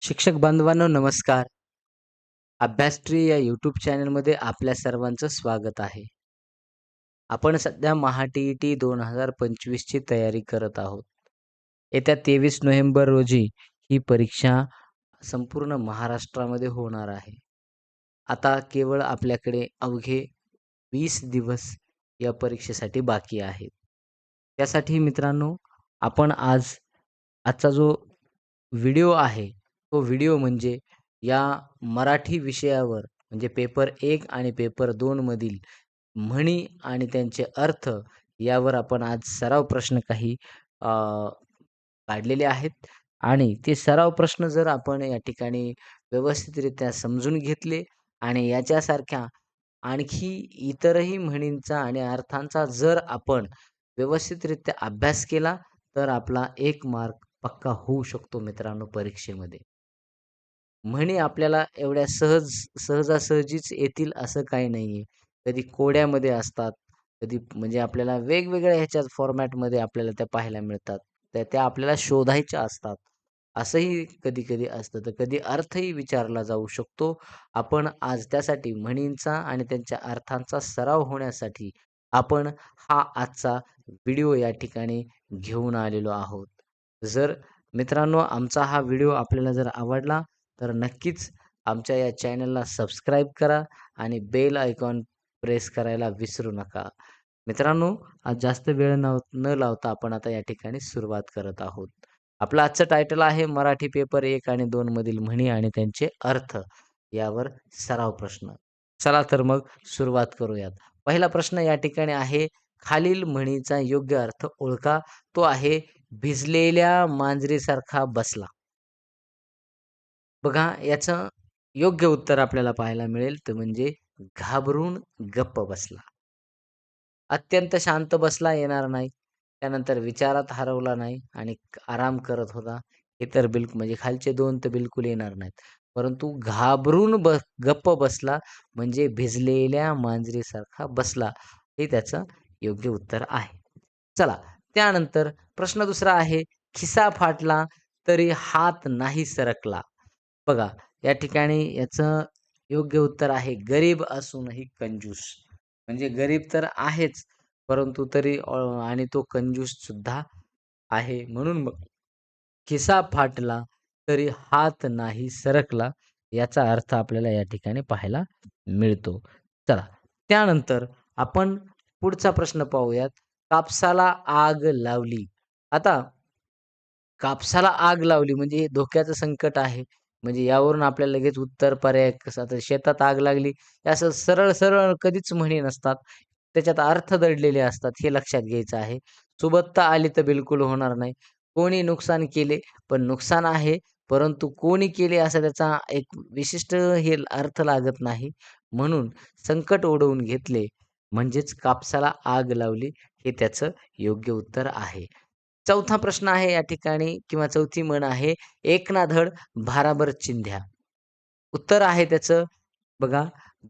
शिक्षक बांधवांनो नमस्कार. अभ्यासट्री या यूट्यूब चॅनलमध्ये आपल्या सर्वांचं स्वागत आहे. आपण सध्या महा टी-ई-टी 2025 ची तयारी करत आहोत. येत्या 23 नोव्हेंबर रोजी ही परीक्षा संपूर्ण महाराष्ट्रामध्ये होणार आहे. आता केवळ आपल्याकडे अवघे वीस दिवस या परीक्षेसाठी बाकी आहेत. त्यासाठी मित्रांनो आपण आज आजचा जो व्हिडिओ आहे, तो व्हिडिओ म्हणजे या मराठी विषयावर म्हणजे पेपर एक आणि पेपर दोनमधील म्हणी आणि त्यांचे अर्थ यावर आपण आज सराव प्रश्न काही काढलेले आहेत. आणि ते सराव प्रश्न जर आपण या ठिकाणी व्यवस्थितरित्या समजून घेतले आणि याच्यासारख्या आणखी इतरही म्हणींचा आणि अर्थांचा जर आपण व्यवस्थितरित्या अभ्यास केला, तर आपला एक मार्क पक्का होऊ शकतो मित्रांनो परीक्षेमध्ये. म्हणी आपल्याला एवढ्या सहज सहजासहजीच येतील असं काही नाहीये. कधी कोड्यामध्ये असतात, कधी म्हणजे आपल्याला वेगवेगळ्या ह्याच्यात फॉर्मॅटमध्ये आपल्याला त्या पाहायला मिळतात. तर त्या आपल्याला शोधायच्या असतात. असंही कधी-कधी असतं. तर कधी अर्थही विचारला जाऊ शकतो. आपण आज त्यासाठी म्हणींचा आणि त्यांच्या अर्थांचा सराव होण्यासाठी आपण हा आजचा व्हिडिओ या ठिकाणी घेऊन आलेलो आहोत. जर मित्रांनो आमचा हा व्हिडिओ आपल्याला जर आवडला, तर नक्कीच आमच्या या चॅनलला सबस्क्राईब करा आणि बेल आयकॉन प्रेस करायला विसरू नका. मित्रांनो, आज जास्त वेळ न न लावता आपण आता या ठिकाणी सुरुवात करत आहोत. आपलं आजचं टायटल आहे मराठी पेपर एक आणि दोन मधील म्हणी आणि त्यांचे अर्थ यावर सराव प्रश्न. चला तर मग सुरुवात करूयात. पहिला प्रश्न या ठिकाणी आहे, खालील म्हणीचा योग्य अर्थ ओळखा. तो आहे भिजलेल्या मांजरीसारखा बसला. बघा याचं योग्य उत्तर आपल्याला पाहायला मिळेल ते म्हणजे घाबरून गप्प बसला. अत्यंत शांत बसला येणार नाही. त्यानंतर विचारात हरवला नाही आणि आराम करत होता. हे तर बिलकुल म्हणजे खालचे दोन तर बिलकुल येणार नाहीत. परंतु घाबरून ब गप्प बसला म्हणजे भिजलेल्या मांजरीसारखा बसला. हे त्याचं योग्य उत्तर आहे. चला त्यानंतर प्रश्न दुसरा आहे, खिसा फाटला तरी हात नाही सरकला. बघा या ठिकाणी याचं योग्य उत्तर आहे गरीब असूनही कंजूस. म्हणजे गरीब तर आहेच, परंतु तरी आणि तो कंजूस सुद्धा आहे. म्हणून मग खिसा फाटला तरी हात नाही सरकला याचा अर्थ आपल्याला या ठिकाणी पाहायला मिळतो. चला त्यानंतर आपण पुढचा प्रश्न पाहूयात. कापसाला आग लावली. आता कापसाला आग लावली म्हणजे हे धोक्याचं संकट आहे. म्हणजे यावरून आपल्याला लगेच उत्तर पर्याय कसं आता शेतात आग लागली, असं सरळ-सरळ कधीच म्हणी नसतात. त्याच्यात अर्थ दडलेले असतात हे लक्षात घ्यायचं आहे. सुबत्ता आली तर बिलकुल होणार नाही. कोणी नुकसान केले, पण नुकसान आहे, परंतु कोणी केले असा त्याचा एक विशिष्ट हे अर्थ लागत नाही. म्हणून संकट ओढवून घेतले म्हणजेच कापसाला आग लावली हे त्याचं योग्य उत्तर आहे. चौथा प्रश्न आहे या ठिकाणी किंवा चौथी म्हण आहे, "एक ना धड भाराभर चिंध्या." उत्तर आहे त्याचं बघा,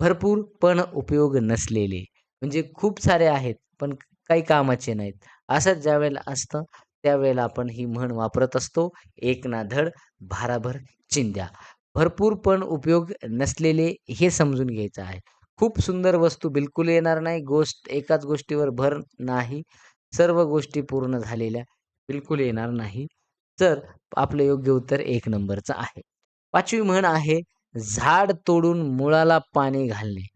भरपूर पण उपयोग नसलेले. म्हणजे खूप सारे आहेत, पण काही कामाचे नाहीत. असंच ज्यावेळेला असतं, त्यावेळेला आपण ही म्हण वापरत असतो. "एक ना धड भाराभर चिंध्या." भरपूर पण उपयोग नसलेले हे समजून घ्यायचं आहे. खूप सुंदर वस्तू बिलकुल येणार नाही. गोष्ट एकाच गोष्टीवर भर नाही. सर्व गोष्टी पूर्ण झालेल्या बिलकुल येणार नाही. तर आपलं योग्य उत्तर एक नंबरचं आहे. पाचवी म्हण आहे, झाड तोडून मुळाला पाणी घालणे.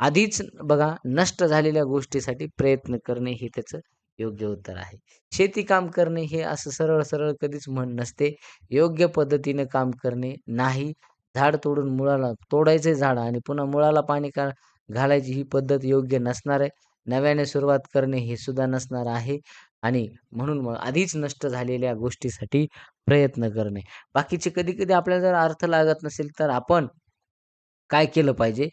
आधीच बघा नष्ट झालेल्या गोष्टीसाठी प्रयत्न करणे हे त्याचं योग्य उत्तर आहे. शेती काम करणे हे असं सरळ-सरळ कधीच म्हण नसते. योग्य पद्धतीनं काम करणे नाही. झाड तोडून मुळाला तोडायचे झाड आणि पुन्हा मुळाला पाणी का घालायची ही पद्धत योग्य नसणार आहे. नव्याने सुरुवात करणे हे सुद्धा नसणार आहे आणि म्हणून मग आधीच नष्ट झालेल्या गोष्टीसाठी प्रयत्न करणे. बाकीचे कधी-कधी आपल्याला जर अर्थ लागत नसेल, तर आपण काय केलं पाहिजे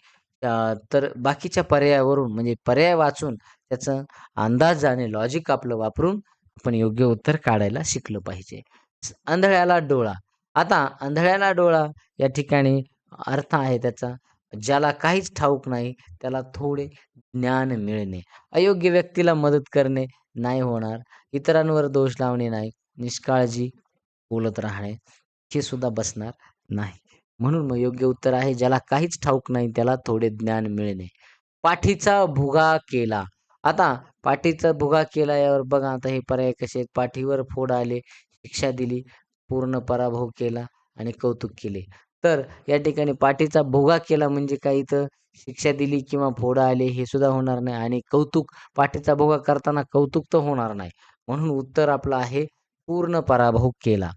तर बाकीच्या पर्यायावरून म्हणजे पर्याय वाचून त्याचा अंदाज आणि लॉजिक आपलं वापरून आपण योग्य उत्तर काढायला शिकलं पाहिजे. आंधळ्याला डोळा. आता आंधळ्याला डोळा या ठिकाणी अर्थ आहे त्याचा, ज्याला काहीच ठाऊक नाही त्याला थोडे ज्ञान मिळणे. अयोग्य व्यक्तीला मदत करणे नाही होणार. इतरांवर दोष लावणे नाही. निष्काळजी बोलत राहणे हे सुद्धा बसणार नाही. म्हणून मग योग्य उत्तर आहे ज्याला काहीच ठाऊक नाही त्याला थोडे ज्ञान मिळणे. पाठीचा भुगा केला. आता पाठीचा भुगा केला यावर बघा आता हे पर्याय कसे आहेत. पाठीवर फोड आले, शिक्षा दिली, पूर्ण पराभव केला आणि कौतुक केले. तर या ठिकाणी पाठीचा भोगा केला म्हणजे काही इथं शिक्षा दिली किंवा फोड आले हे सुद्धा होणार नाही आणि कौतुक पाठीचा भोगा करताना कौतुक तर होणार नाही. म्हणून उत्तर आपलं आहे पूर्ण पराभव केला.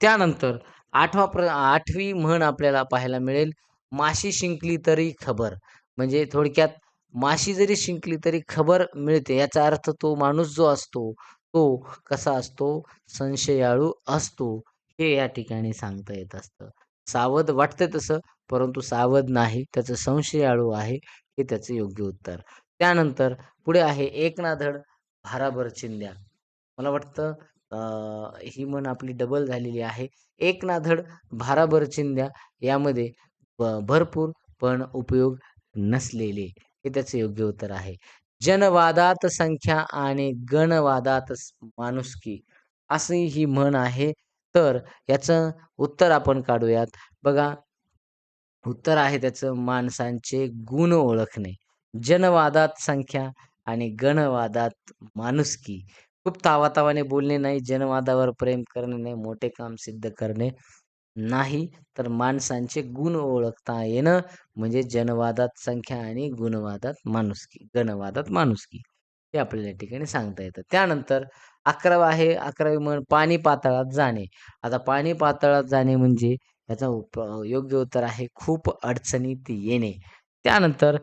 त्यानंतर आठवा प्र आठवी म्हण आपल्याला पाहायला मिळेल, माशी शिंकली तरी खबर. म्हणजे थोडक्यात माशी जरी शिंकली तरी खबर मिळते. याचा अर्थ तो माणूस जो असतो, तो कसा असतो? संशयाळू असतो. हे या ठिकाणी सांगता येत असतं. सावध वाटतं तसं, परंतु सावध नाही. त्याचं संशयाळू आहे, हे त्याचं योग्य उत्तर. त्यानंतर पुढे आहे, "एक भाराभर चिंध्या." मला वाटतं ही म्हण आपली डबल झालेली आहे. "एक भाराभर चिंध्या" यामध्ये भरपूर पण उपयोग नसलेले, हे त्याचं योग्य उत्तर आहे. "जनवादात संख्या आणि गणवादात माणुसकी" अशी ही म्हण आहे. तर याचं उत्तर आपण काढूयात. बघा, उत्तर आहे त्याचं माणसांचे गुण ओळखणे. जनवादात संख्या आणि गणवादात माणुसकी. खूप तावातावाने बोलणे नाही, जनवादावर प्रेम करणे नाही, मोठे काम सिद्ध करणे नाही, तर माणसांचे गुण ओळखता येणं म्हणजे जनवादात संख्या आणि गुणवादात माणुसकी, गणवादात माणुसकी. हे आपल्याला या ठिकाणी सांगता येतं. त्यानंतर 11वा आहे 11वी म्हण पाणी पातळात जाणे. आता पाणी पातळात जाणे म्हणजे याचा उप योग्य उत्तर आहे खूप अडचणीत येणे. त्यानंतर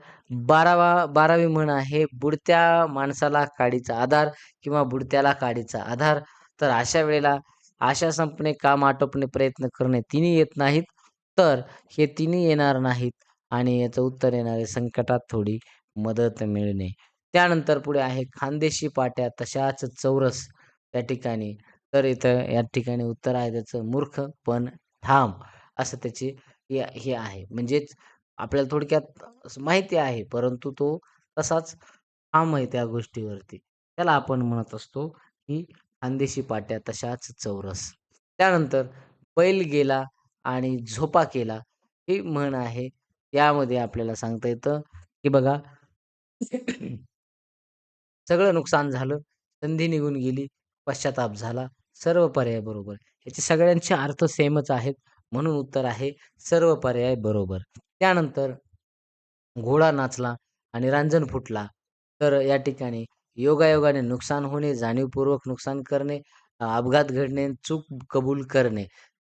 12वा 12वी म्हण आहे बुडत्या माणसाला काडीचा आधार किंवा बुडत्याला काडीचा आधार. तर अशा वेळेला आशा संपणे, काम आटोपणे, प्रयत्न करणे तिन्ही येत नाहीत. तर हे तिन्ही येणार नाहीत आणि याचं उत्तर येणार आहे संकटात थोडी मदत मिळणे. त्यानंतर पुढे आहे खानदेशी पाट्या तशाच चौरस त्या ठिकाणी. तर इथं या ठिकाणी उत्तर आहे त्याचं मूर्ख पण ठाम असं त्याची हे आहे. म्हणजेच आपल्याला थोडक्यात माहिती आहे, परंतु तो तसाच ठाम आहे त्या गोष्टीवरती. त्याला आपण म्हणत असतो, की खानदेशी पाट्या तशाच चौरस. त्यानंतर बैल गेला आणि झोपा केला ही म्हण आहे. यामध्ये आपल्याला सांगता येतं, की बघा सगळं नुकसान झालं, संधी निघून गेली, पश्चाताप झाला, सर्व पर्याय बरोबर. याचे सगळ्यांचे अर्थ सेमच आहेत. म्हणून उत्तर आहे सर्व पर्याय बरोबर. त्यानंतर घोडा नाचला आणि रांजण फुटला. तर या ठिकाणी योगायोगाने नुकसान होणे, जाणीवपूर्वक नुकसान करणे, अपघात घडणे, चूक कबूल करणे.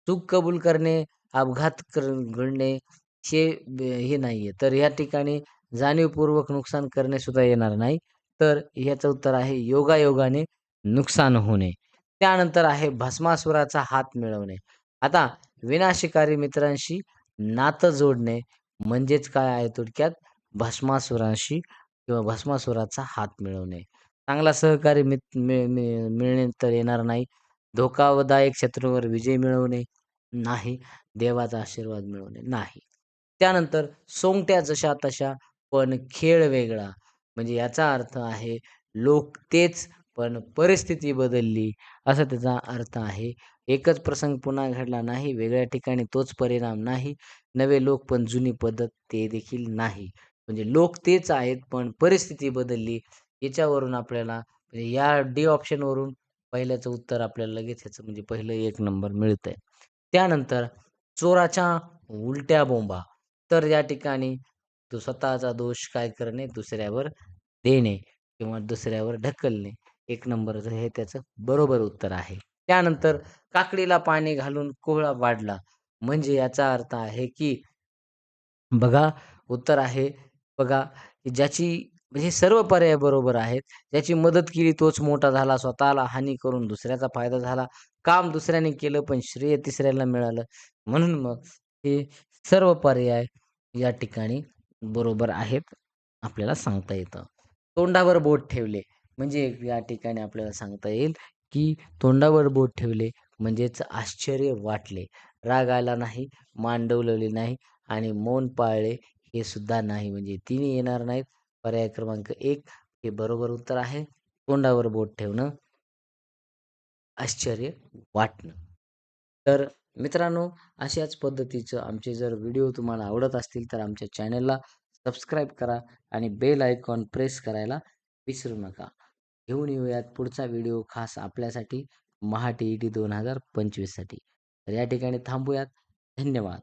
चूक कबूल करणे, अपघात कर घडणे हे हे नाहीये. तर या ठिकाणी जाणीवपूर्वक नुकसान करणे सुद्धा येणार नाही. तर ह्याचं उत्तर आहे योगायोगाने नुकसान होणे. त्यानंतर आहे भस्मासुराचा हात मिळवणे. आता विनाशकारी मित्रांशी नातं जोडणे म्हणजेच काय आहे थोडक्यात भस्मासुरांशी किंवा भस्मासुराचा हात मिळवणे. चांगला सहकारी मित मिळणे तर येणार नाही. धोकादायक शत्रूवर विजय मिळवणे नाही. देवाचा आशीर्वाद मिळवणे नाही. त्यानंतर सोंगट्या जशा तशा पण खेळ वेगळा. म्हणजे याचा अर्थ आहे लोक तेच पण परिस्थिती बदलली असा त्याचा अर्थ आहे. एकच प्रसंग पुन्हा घडला नाही, वेगळ्या ठिकाणी तोच परिणाम नाही. नवे लोक पण जुनी पद्धत ते देखील नाही. म्हणजे लोक तेच आहेत पण परिस्थिती बदलली. याच्यावरून आपल्याला म्हणजे या डी ऑप्शनवरून पहिल्याचं उत्तर आपल्याला लगेच ह्याचं म्हणजे पहिलं एक नंबर मिळतंय. त्यानंतर चोराच्या उलट्या बोंबा. तर या ठिकाणी तो स्वतःचा दोष काय करणे, दुसऱ्यावर देणे किंवा दुसऱ्यावर ढकलणे. एक नंबरचं हे त्याचं बरोबर उत्तर आहे. त्यानंतर काकडीला पाणी घालून कोहळा वाढला. म्हणजे याचा अर्थ आहे, की बघा उत्तर आहे बघा, ज्याची म्हणजे सर्व पर्याय बरोबर आहेत. ज्याची मदत केली तोच मोठा झाला, स्वतःला हानी करून दुसऱ्याचा फायदा झाला. काम दुसऱ्याने केलं पण श्रेय तिसऱ्याला मिळालं. म्हणून मग हे सर्व पर्याय या ठिकाणी बरोबर आहेत, आपल्याला सांगता येतं. तोंडावर बोट ठेवले म्हणजे या ठिकाणी आपल्याला सांगता येईल, की तोंडावर बोट ठेवले म्हणजेच आश्चर्य वाटले. राग आला नाही, मान नाही आणि मौन पाळले हे सुद्धा नाही. म्हणजे तिन्ही येणार नाहीत. पर्याय क्रमांक एक हे बरोबर उत्तर आहे. तोंडावर बोट ठेवणं. आश्चर्य वाटणं. तर मित्रांनो, अशाच पद्धतीचं आमचे जर व्हिडिओ तुम्हाला आवडत असतील तर आमच्या चॅनलला सबस्क्राईब करा आणि बेल आयकॉन प्रेस करायला विसरू नका. घेऊन येऊयात पुढचा व्हिडिओ खास आपल्यासाठी महा टी ई टी दोन हजार पंचवीससाठी. तर या ठिकाणी थांबूयात. धन्यवाद.